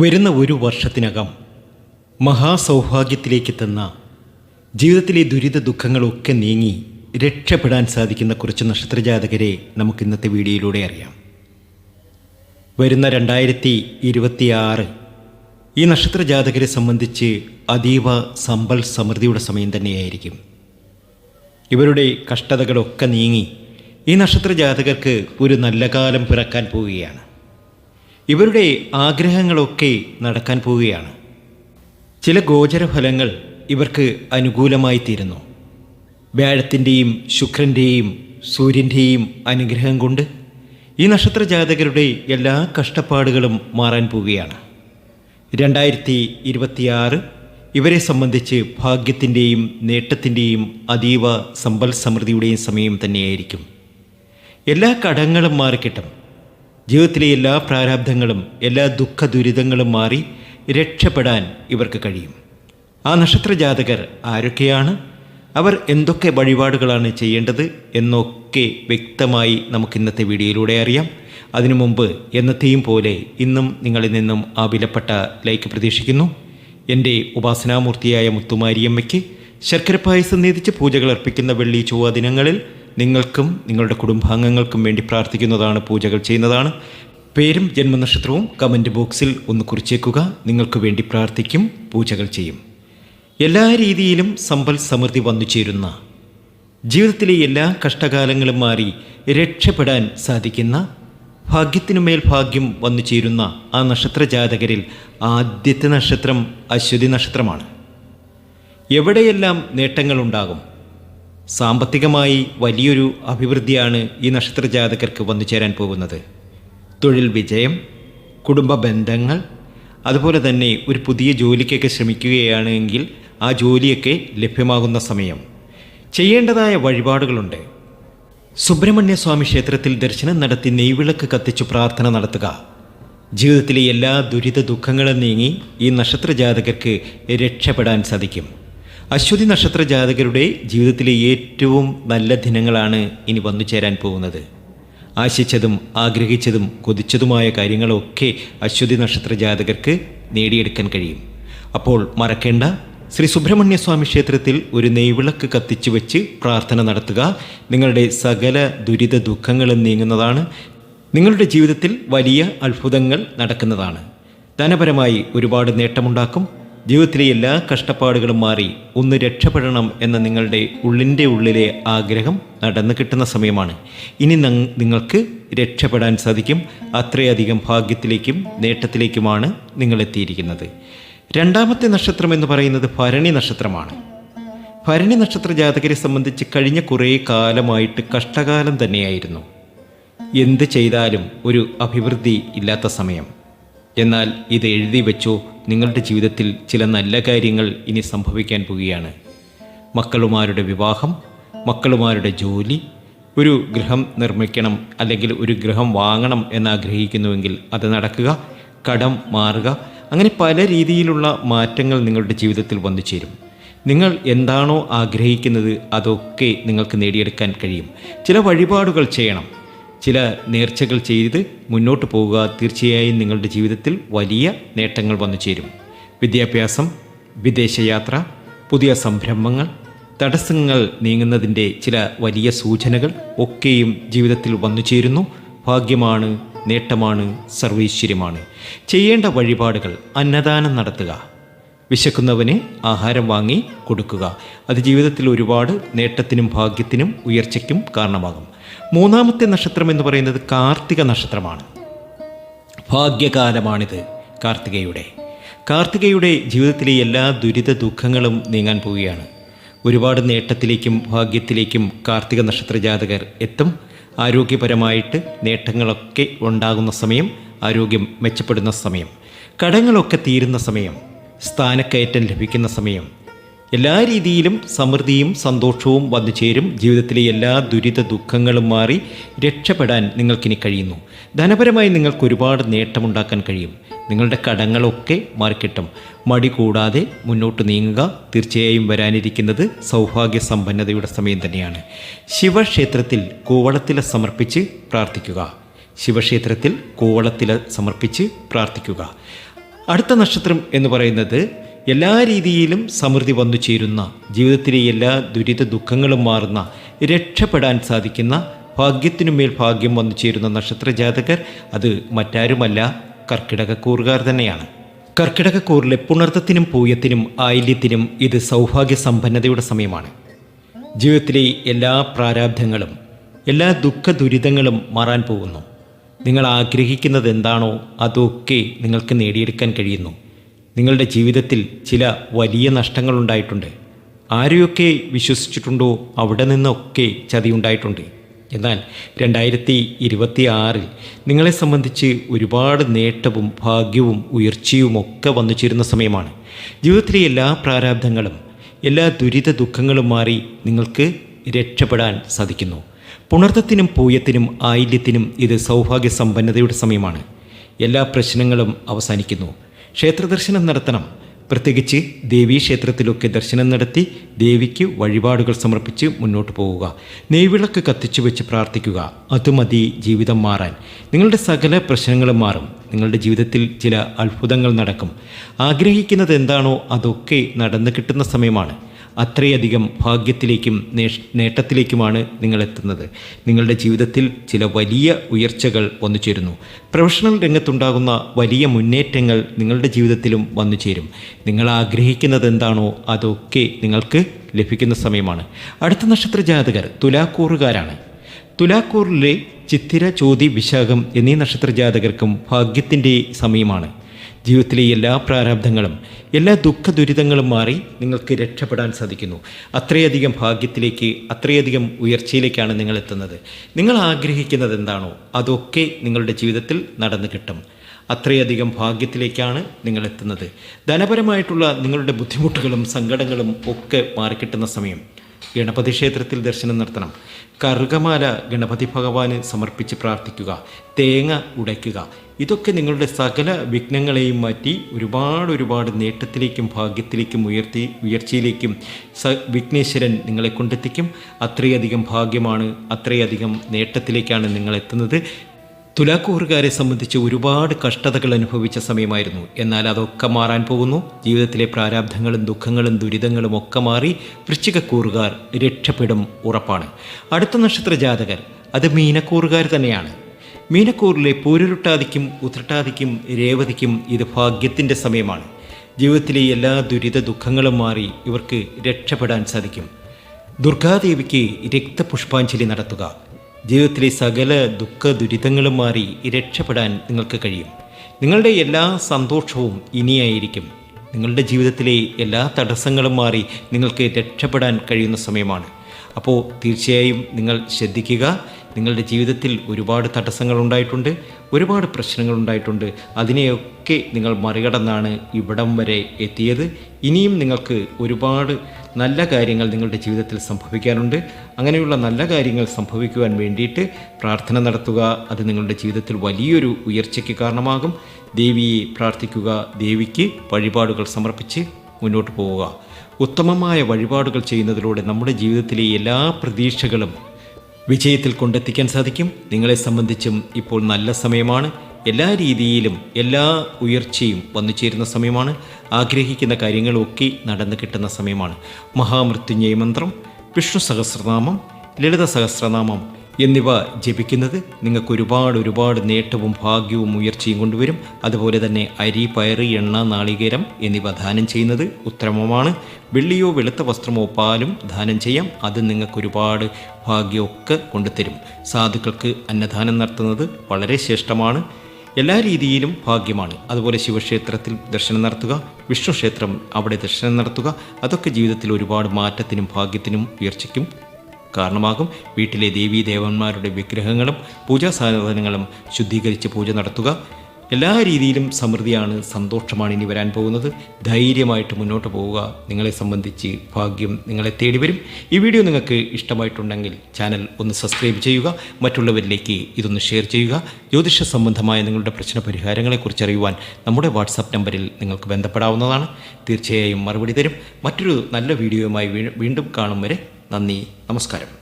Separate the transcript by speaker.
Speaker 1: വരുന്ന ഒരു വർഷത്തിനകം മഹാസൗഭാഗ്യത്തിലേക്കെത്തുന്ന ജീവിതത്തിലെ ദുരിത ദുഃഖങ്ങളൊക്കെ നീങ്ങി രക്ഷപ്പെടാൻ സാധിക്കുന്ന കുറച്ച് നക്ഷത്രജാതകരെ നമുക്ക് ഇന്നത്തെ വീഡിയോയിലൂടെ അറിയാം. വരുന്ന രണ്ടായിരത്തി ഇരുപത്തിയാറ് ഈ നക്ഷത്രജാതകരെ സംബന്ധിച്ച് അതീവ സമ്പൽ സമൃദ്ധിയുടെ സമയം തന്നെയായിരിക്കും. ഇവരുടെ കഷ്ടതകളൊക്കെ നീങ്ങി ഈ നക്ഷത്രജാതകർക്ക് ഒരു നല്ല കാലം പിറക്കാൻ പോവുകയാണ്. ഇവരുടെ ആഗ്രഹങ്ങളൊക്കെ നടക്കാൻ പോവുകയാണ്. ചില ഗോചരഫലങ്ങൾ ഇവർക്ക് അനുകൂലമായി തീരുന്നു. വ്യാഴത്തിന്റെയും ശുക്രന്റെയും സൂര്യന്റെയും അനുഗ്രഹം കൊണ്ട് ഈ നക്ഷത്ര ജാതകരുടെ എല്ലാ കഷ്ടപ്പാടുകളും മാറാൻ പോവുകയാണ്. രണ്ടായിരത്തി ഇരുപത്തിയാറ് ഇവരെ സംബന്ധിച്ച് ഭാഗ്യത്തിന്റെയും നേട്ടത്തിന്റെയും അതീവ സമ്പൽ സമൃദ്ധിയുടെയും സമയം തന്നെയായിരിക്കും. എല്ലാ കടങ്ങളും മാറിക്കിട്ടും. ജീവിതത്തിലെ എല്ലാ പ്രാരാബ്ധങ്ങളും എല്ലാ ദുഃഖ ദുരിതങ്ങളും മാറി രക്ഷപ്പെടാൻ ഇവർക്ക് കഴിയും. ആ നക്ഷത്ര ജാതകർ ആരൊക്കെയാണ്? അവർ എന്തൊക്കെ വഴിപാടുകളാണ് ചെയ്യേണ്ടത് എന്നൊക്കെ വ്യക്തമായി നമുക്ക് ഇന്നത്തെ വീഡിയോയിലൂടെ അറിയാം. അതിനു മുമ്പ് എന്നത്തെയും പോലെ ഇന്നും നിങ്ങളിൽ നിന്നും ആ വിലപ്പെട്ട ലൈക്ക് പ്രതീക്ഷിക്കുന്നു. എന്റെ ഉപാസനാമൂർത്തിയായ മുത്തുമാരിയമ്മയ്ക്ക് ശർക്കര പായസം നീതിച്ച് പൂജകൾ അർപ്പിക്കുന്ന വെള്ളി ചൊവ്വ ദിനങ്ങളിൽ നിങ്ങൾക്കും നിങ്ങളുടെ കുടുംബാംഗങ്ങൾക്കും വേണ്ടി പ്രാർത്ഥിക്കുന്നതാണ് പൂജകൾ ചെയ്യുന്നതാണ്. പേരും ജന്മനക്ഷത്രവും കമന്റ് ബോക്സിൽ ഒന്ന് കുറിച്ചേക്കുക. നിങ്ങൾക്ക് വേണ്ടി പ്രാർത്ഥിക്കും പൂജകൾ ചെയ്യും. എല്ലാ രീതിയിലും സമ്പൽ സമൃദ്ധി വന്നു ചേരുന്ന ജീവിതത്തിലെ എല്ലാ കഷ്ടകാലങ്ങളും മാറി രക്ഷപ്പെടാൻ സാധിക്കുന്ന ഭാഗ്യത്തിനുമേൽ ഭാഗ്യം വന്നു ചേരുന്ന ആ നക്ഷത്ര ജാതകരിൽ ആദ്യത്തെ നക്ഷത്രം അശ്വതി നക്ഷത്രമാണ്. എവിടെയെല്ലാം നേട്ടങ്ങളുണ്ടാകും? സാമ്പത്തികമായി വലിയൊരു അഭിവൃദ്ധിയാണ് ഈ നക്ഷത്ര ജാതകർക്ക് വന്നു ചേരാൻ പോകുന്നത്. തൊഴിൽ വിജയം കുടുംബ ബന്ധങ്ങൾ അതുപോലെ തന്നെ ഒരു പുതിയ ജോലിക്കൊക്കെ ശ്രമിക്കുകയാണെങ്കിൽ ആ ജോലിയൊക്കെ ലഭ്യമാകുന്ന സമയം. ചെയ്യേണ്ടതായ വഴിപാടുകളുണ്ട്. സുബ്രഹ്മണ്യ സ്വാമി ക്ഷേത്രത്തിൽ ദർശനം നടത്തി നെയ്വിളക്ക് കത്തിച്ചു പ്രാർത്ഥന നടത്തുക. ജീവിതത്തിലെ എല്ലാ ദുരിത ദുഃഖങ്ങളും നീങ്ങി ഈ നക്ഷത്ര ജാതകർക്ക് രക്ഷപ്പെടാൻ സാധിക്കും. അശ്വതി നക്ഷത്ര ജാതകരുടെ ജീവിതത്തിലെ ഏറ്റവും നല്ല ദിനങ്ങളാണ് ഇനി വന്നു ചേരാൻ പോകുന്നത്. ആശിച്ചതും ആഗ്രഹിച്ചതും കൊതിച്ചതുമായ കാര്യങ്ങളൊക്കെ അശ്വതി നക്ഷത്ര ജാതകർക്ക് നേടിയെടുക്കാൻ കഴിയും. അപ്പോൾ മറക്കേണ്ട ശ്രീ സുബ്രഹ്മണ്യ സ്വാമി ക്ഷേത്രത്തിൽ ഒരു നെയ്വിളക്ക് കത്തിച്ചു വെച്ച് പ്രാർത്ഥന നടത്തുക നിങ്ങളുടെ സകല ദുരിത ദുഃഖങ്ങളും നീങ്ങുന്നതാണ്. നിങ്ങളുടെ ജീവിതത്തിൽ വലിയ അത്ഭുതങ്ങൾ നടക്കുന്നതാണ്. ധനപരമായി ഒരുപാട് നേട്ടമുണ്ടാക്കും. ജീവിതത്തിലെ എല്ലാ കഷ്ടപ്പാടുകളും മാറി ഒന്ന് രക്ഷപ്പെടണം എന്ന നിങ്ങളുടെ ഉള്ളിന്റെ ഉള്ളിലെ ആഗ്രഹം നടന്നു കിട്ടുന്ന സമയമാണ്. ഇനി നിങ്ങൾക്ക് രക്ഷപ്പെടാൻ സാധിക്കും. അത്രയധികം ഭാഗ്യത്തിലേക്കും നേട്ടത്തിലേക്കുമാണ് നിങ്ങൾ എത്തിയിരിക്കുന്നത്. രണ്ടാമത്തെ നക്ഷത്രം എന്ന് പറയുന്നത് ഭരണി നക്ഷത്രമാണ്. ഭരണി നക്ഷത്ര ജാതകരെ സംബന്ധിച്ച് കഴിഞ്ഞ കുറേ കാലമായിട്ട് കഷ്ടകാലം തന്നെയായിരുന്നു. എന്ത് ചെയ്താലും ഒരു അഭിവൃദ്ധി ഇല്ലാത്ത സമയം. എന്നാൽ ഇത് എഴുതി വെച്ചോ നിങ്ങളുടെ ജീവിതത്തിൽ ചില നല്ല കാര്യങ്ങൾ ഇനി സംഭവിക്കാൻ പോവുകയാണ്. മക്കളുമാരുടെ വിവാഹം മക്കളുമാരുടെ ജോലി ഒരു ഗൃഹം നിർമ്മിക്കണം അല്ലെങ്കിൽ ഒരു ഗൃഹം വാങ്ങണം എന്നാഗ്രഹിക്കുന്നുവെങ്കിൽ അത് നടക്കുക കടം മാറുക അങ്ങനെ പല രീതിയിലുള്ള മാറ്റങ്ങൾ നിങ്ങളുടെ ജീവിതത്തിൽ വന്നു ചേരും. നിങ്ങൾ എന്താണോ ആഗ്രഹിക്കുന്നത് അതൊക്കെ നിങ്ങൾക്ക് നേടിയെടുക്കാൻ കഴിയും. ചില വഴിപാടുകൾ ചെയ്യണം. ചില നേർച്ചകൾ ചെയ്ത് മുന്നോട്ട് പോവുക തീർച്ചയായും നിങ്ങളുടെ ജീവിതത്തിൽ വലിയ നേട്ടങ്ങൾ വന്നു ചേരും. വിദ്യാഭ്യാസം വിദേശയാത്ര പുതിയ സംരംഭങ്ങൾ തടസ്സങ്ങൾ നീങ്ങുന്നതിന്റെ ചില വലിയ സൂചനകൾ ഒക്കെയും ജീവിതത്തിൽ വന്നു ചേരുന്നു. ഭാഗ്യമാണ് നേട്ടമാണ് സർവൈശ്വര്യമാണ്. ചെയ്യേണ്ട വഴിപാടുകൾ അന്നദാനം നടത്തുക. വിശക്കുന്നവന് ആഹാരം വാങ്ങി കൊടുക്കുക. അത് ജീവിതത്തിൽ ഒരുപാട് നേട്ടത്തിനും ഭാഗ്യത്തിനും ഉയർച്ചയ്ക്കും കാരണമാകും. മൂന്നാമത്തെ നക്ഷത്രം എന്ന് പറയുന്നത് കാർത്തിക നക്ഷത്രമാണ്. ഭാഗ്യകാലമാണിത് കാർത്തികയുടെ. കാർത്തികയുടെ ജീവിതത്തിലെ എല്ലാ ദുരിത ദുഃഖങ്ങളും നീങ്ങാൻ പോവുകയാണ്. ഒരുപാട് നേട്ടത്തിലേക്കും ഭാഗ്യത്തിലേക്കും കാർത്തിക നക്ഷത്ര ജാതകർ എത്തും. ആരോഗ്യപരമായിട്ട് നേട്ടങ്ങളൊക്കെ ഉണ്ടാകുന്ന സമയം ആരോഗ്യം മെച്ചപ്പെടുന്ന സമയം കടങ്ങളൊക്കെ തീരുന്ന സമയം സ്ഥാനക്കയറ്റം ലഭിക്കുന്ന സമയം എല്ലാ രീതിയിലും സമൃദ്ധിയും സന്തോഷവും വന്നു ചേരും ജീവിതത്തിലെ എല്ലാ ദുരിത ദുഃഖങ്ങളും മാറി രക്ഷപ്പെടാൻ നിങ്ങൾക്കിനി കഴിയുന്നു. ധനപരമായി നിങ്ങൾക്ക് ഒരുപാട് നേട്ടമുണ്ടാക്കാൻ കഴിയും. നിങ്ങളുടെ കടങ്ങളൊക്കെ മാറിക്കിട്ടും. മടി കൂടാതെ മുന്നോട്ട് നീങ്ങുക തീർച്ചയായും വരാനിരിക്കുന്നത് സൗഭാഗ്യ സമ്പന്നതയുടെ സമയം തന്നെയാണ്. ശിവക്ഷേത്രത്തിൽ കൂവളത്തില സമർപ്പിച്ച് പ്രാർത്ഥിക്കുക. ശിവക്ഷേത്രത്തിൽ കൂവളത്തില സമർപ്പിച്ച് പ്രാർത്ഥിക്കുക. അടുത്ത നക്ഷത്രം എന്ന് പറയുന്നത് എല്ലാ രീതിയിലും സമൃദ്ധി വന്നു ചേരുന്ന ജീവിതത്തിലെ എല്ലാ ദുരിത ദുഃഖങ്ങളും മാറുന്ന രക്ഷപ്പെടാൻ സാധിക്കുന്ന ഭാഗ്യത്തിനുമേൽ ഭാഗ്യം വന്നു ചേരുന്ന നക്ഷത്ര ജാതകർ അത് മറ്റാരുമല്ല കർക്കിടകക്കൂറുകാർ തന്നെയാണ്. കർക്കിടകക്കൂറിലെ പുണർത്തത്തിനും പൂയത്തിനും ആയില്യത്തിനും ഇത് സൗഭാഗ്യ സമ്പന്നതയുടെ സമയമാണ്. ജീവിതത്തിലെ എല്ലാ പ്രാരാബ്ധങ്ങളും എല്ലാ ദുഃഖ ദുരിതങ്ങളും മാറാൻ പോകുന്നു. നിങ്ങൾ ആഗ്രഹിക്കുന്നത് എന്താണോ അതൊക്കെ നിങ്ങൾക്ക് നേടിയെടുക്കാൻ കഴിയുന്നു. നിങ്ങളുടെ ജീവിതത്തിൽ ചില വലിയ നഷ്ടങ്ങൾ നഷ്ടങ്ങളുണ്ടായിട്ടുണ്ട്. ആരെയൊക്കെ വിശ്വസിച്ചിട്ടുണ്ടോ അവിടെ നിന്നൊക്കെ ചതിയുണ്ടായിട്ടുണ്ട്. എന്നാൽ രണ്ടായിരത്തി ഇരുപത്തി ആറിൽ നിങ്ങളെ സംബന്ധിച്ച് ഒരുപാട് നേട്ടവും ഭാഗ്യവും ഉയർച്ചയും ഒക്കെ വന്നു ചേരുന്ന സമയമാണ്. ജീവിതത്തിലെ എല്ലാ പ്രാരാബ്ധങ്ങളും എല്ലാ ദുരിത ദുഃഖങ്ങളും മാറി നിങ്ങൾക്ക് രക്ഷപ്പെടാൻ സാധിക്കുന്നു. പുണർത്തത്തിനും പൂയത്തിനും ആയില്യത്തിനും ഇത് സൗഭാഗ്യ സമ്പന്നതയുടെ സമയമാണ്. എല്ലാ പ്രശ്നങ്ങളും അവസാനിക്കുന്നു. ക്ഷേത്രദർശനം നടത്തണം. പ്രത്യേകിച്ച് ദേവീക്ഷേത്രത്തിലൊക്കെ ദർശനം നടത്തി ദേവിക്ക് വഴിപാടുകൾ സമർപ്പിച്ച് മുന്നോട്ട് പോവുക. നെയ്വിളക്ക് കത്തിച്ചു വെച്ച് പ്രാർത്ഥിക്കുക. അതുമതി ജീവിതം മാറാൻ. നിങ്ങളുടെ സകല പ്രശ്നങ്ങളും മാറും. നിങ്ങളുടെ ജീവിതത്തിൽ ചില അത്ഭുതങ്ങൾ നടക്കും. ആഗ്രഹിക്കുന്നത് എന്താണോ അതൊക്കെ നടന്നു കിട്ടുന്ന സമയമാണ്. അത്രയധികം ഭാഗ്യത്തിലേക്കും നേട്ടത്തിലേക്കുമാണ് നിങ്ങൾ എത്തുന്നത് നിങ്ങളുടെ ജീവിതത്തിൽ ചില വലിയ ഉയർച്ചകൾ വന്നു ചേരുന്നു. പ്രൊഫഷണൽ രംഗത്തുണ്ടാകുന്ന വലിയ മുന്നേറ്റങ്ങൾ നിങ്ങളുടെ ജീവിതത്തിലും വന്നു ചേരും. നിങ്ങൾ ആഗ്രഹിക്കുന്നത് എന്താണോ അതൊക്കെ നിങ്ങൾക്ക് ലഭിക്കുന്ന സമയമാണ്. അടുത്ത നക്ഷത്ര ജാതകർ തുലാക്കൂറുകാരാണ്. തുലാക്കൂറിലെ ചിത്തിര ചോതി വിശാഖം എന്നീ നക്ഷത്ര ജാതകർക്കും ഭാഗ്യത്തിന്റെ സമയമാണ്. ജീവിതത്തിലെ എല്ലാ പ്രാരാബ്ധങ്ങളും എല്ലാ ദുഃഖ ദുരിതങ്ങളും മാറി നിങ്ങൾക്ക് രക്ഷപ്പെടാൻ സാധിക്കുന്നു. അത്രയധികം ഭാഗ്യത്തിലേക്ക് അത്രയധികം ഉയർച്ചയിലേക്കാണ് നിങ്ങൾ എത്തുന്നത്. നിങ്ങൾ ആഗ്രഹിക്കുന്നത് എന്താണോ അതൊക്കെ നിങ്ങളുടെ ജീവിതത്തിൽ നടന്നു കിട്ടും. അത്രയധികം ഭാഗ്യത്തിലേക്കാണ് നിങ്ങൾ എത്തുന്നത്. ധനപരമായിട്ടുള്ള നിങ്ങളുടെ ബുദ്ധിമുട്ടുകളും സങ്കടങ്ങളും ഒക്കെ മാറിക്കിട്ടുന്ന സമയം. ഗണപതി ക്ഷേത്രത്തിൽ ദർശനം നടത്തണം. കറുകമാല ഗണപതി ഭഗവാന് സമർപ്പിച്ച് പ്രാർത്ഥിക്കുക. തേങ്ങ ഉടയ്ക്കുക. ഇതൊക്കെ നിങ്ങളുടെ സകല വിഘ്നങ്ങളെയും മാറ്റി ഒരുപാട് ഒരുപാട് നേട്ടത്തിലേക്കും ഭാഗ്യത്തിലേക്കും ഉയർത്തി ഉയർച്ചയിലേക്കും സ വിഘ്നേശ്വരൻ നിങ്ങളെ കൊണ്ടെത്തിക്കും. അത്രയധികം ഭാഗ്യമാണ് അത്രയധികം നേട്ടത്തിലേക്കാണ് നിങ്ങൾ എത്തുന്നത് തുലാക്കൂറുകാരെ സംബന്ധിച്ച് ഒരുപാട് കഷ്ടതകൾ അനുഭവിച്ച സമയമായിരുന്നു. എന്നാൽ അതൊക്കെ മാറാൻ പോകുന്നു. ജീവിതത്തിലെ പ്രാരാബ്ധങ്ങളും ദുഃഖങ്ങളും ദുരിതങ്ങളും ഒക്കെ മാറി വൃശ്ചികക്കൂറുകാർ രക്ഷപ്പെടും ഉറപ്പാണ്. അടുത്ത നക്ഷത്ര ജാതകർ അത് മീനക്കൂറുകാർ തന്നെയാണ്. മീനക്കൂറിലെ പൂരുരുട്ടാതിക്കും ഉത്രട്ടാതിക്കും രേവതിക്കും ഇത് ഭാഗ്യത്തിന്റെ സമയമാണ്. ജീവിതത്തിലെ എല്ലാ ദുരിത ദുഃഖങ്ങളും മാറി ഇവർക്ക് രക്ഷപ്പെടാൻ സാധിക്കും. ദുർഗാദേവിക്ക് രക്തപുഷ്പാഞ്ജലി നടത്തുക. ജീവിതത്തിലെ സകല ദുഃഖ ദുരിതങ്ങളും മാറി രക്ഷപ്പെടാൻ നിങ്ങൾക്ക് കഴിയും. നിങ്ങളുടെ എല്ലാ സന്തോഷവും ഇനിയായിരിക്കും. നിങ്ങളുടെ ജീവിതത്തിലെ എല്ലാ തടസ്സങ്ങളും മാറി നിങ്ങൾക്ക് രക്ഷപ്പെടാൻ കഴിയുന്ന സമയമാണ്. അപ്പോൾ തീർച്ചയായും നിങ്ങൾ ശ്രദ്ധിക്കുക. നിങ്ങളുടെ ജീവിതത്തിൽ ഒരുപാട് തടസ്സങ്ങൾ ഉണ്ടായിട്ടുണ്ട് ഒരുപാട് പ്രശ്നങ്ങൾ ഉണ്ടായിട്ടുണ്ട്. അതിനെയൊക്കെ നിങ്ങൾ മറികടന്നാണ് ഇവിടം വരെ എത്തിയത്. ഇനിയും നിങ്ങൾക്ക് ഒരുപാട് നല്ല കാര്യങ്ങൾ നിങ്ങളുടെ ജീവിതത്തിൽ സംഭവിക്കാനുണ്ട്. അങ്ങനെയുള്ള നല്ല കാര്യങ്ങൾ സംഭവിക്കുവാൻ വേണ്ടിയിട്ട് പ്രാർത്ഥന നടത്തുക. അത് നിങ്ങളുടെ ജീവിതത്തിൽ വലിയൊരു ഉയർച്ചയ്ക്ക് കാരണമാകും. ദേവിയെ പ്രാർത്ഥിക്കുക. ദേവിക്ക് വഴിപാടുകൾ സമർപ്പിച്ച് മുന്നോട്ട് പോവുക. ഉത്തമമായ വഴിപാടുകൾ ചെയ്യുന്നതിലൂടെ നമ്മുടെ ജീവിതത്തിലെ എല്ലാ പ്രതീക്ഷകളും വിജയത്തിൽ കൊണ്ടെത്തിക്കാൻ സാധിക്കും. നിങ്ങളെ സംബന്ധിച്ചും ഇപ്പോൾ നല്ല സമയമാണ്. എല്ലാ രീതിയിലും എല്ലാ ഉയർച്ചയും വന്നു ചേരുന്ന സമയമാണ്. ആഗ്രഹിക്കുന്ന കാര്യങ്ങളൊക്കെ നടന്നു കിട്ടുന്ന സമയമാണ്. മഹാമൃത്യുഞ്ജയ മന്ത്രം വിഷ്ണു സഹസ്രനാമം ലളിത സഹസ്രനാമം എന്നിവ ജപിക്കുന്നത് നിങ്ങൾക്ക് ഒരുപാട് ഒരുപാട് നേട്ടവും ഭാഗ്യവും ഉയർച്ചയും കൊണ്ടുവരും. അതുപോലെ തന്നെ അരി പയറ് എണ്ണ നാളികേരം എന്നിവ ദാനം ചെയ്യുന്നത് ഉത്തമമാണ്. വെള്ളിയോ വെളുത്ത വസ്ത്രമോ പാലും ദാനം ചെയ്യാം. അത് നിങ്ങൾക്ക് ഒരുപാട് ഭാഗ്യമൊക്കെ കൊണ്ടുതരും. സാധുക്കൾക്ക് അന്നദാനം നടത്തുന്നത് വളരെ ശ്രേഷ്ഠമാണ്. എല്ലാ രീതിയിലും ഭാഗ്യമാണ്. അതുപോലെ ശിവക്ഷേത്രത്തിൽ ദർശനം നടത്തുക വിഷ്ണു ക്ഷേത്രം അവിടെ ദർശനം നടത്തുക അതൊക്കെ ജീവിതത്തിൽ ഒരുപാട് മാറ്റത്തിനും ഭാഗ്യത്തിനും ഉയർച്ചയ്ക്കും കാരണമാകും. വീട്ടിലെ ദേവീ ദേവന്മാരുടെ വിഗ്രഹങ്ങളും പൂജാ സാധനങ്ങളും ശുദ്ധീകരിച്ച് പൂജ നടത്തുക. എല്ലാ രീതിയിലും സമൃദ്ധിയാണ് സന്തോഷമാണ് ഇനി വരാൻ പോകുന്നത്. ധൈര്യമായിട്ട് മുന്നോട്ട് പോവുക. നിങ്ങളെ സംബന്ധിച്ച് ഭാഗ്യം നിങ്ങളെ തേടി വരും. ഈ വീഡിയോ നിങ്ങൾക്ക് ഇഷ്ടമായിട്ടുണ്ടെങ്കിൽ ചാനൽ ഒന്ന് സബ്സ്ക്രൈബ് ചെയ്യുക. മറ്റുള്ളവരിലേക്ക് ഇതൊന്ന് ഷെയർ ചെയ്യുക. ജ്യോതിഷ സംബന്ധമായ നിങ്ങളുടെ പ്രശ്ന പരിഹാരങ്ങളെക്കുറിച്ച് അറിയുവാൻ നമ്മുടെ വാട്സാപ്പ് നമ്പറിൽ നിങ്ങൾക്ക് ബന്ധപ്പെടാവുന്നതാണ്. തീർച്ചയായും മറുപടി തരും. മറ്റൊരു നല്ല വീഡിയോയുമായി വീണ്ടും കാണും വരെ. നന്ദി. നമസ്കാരം.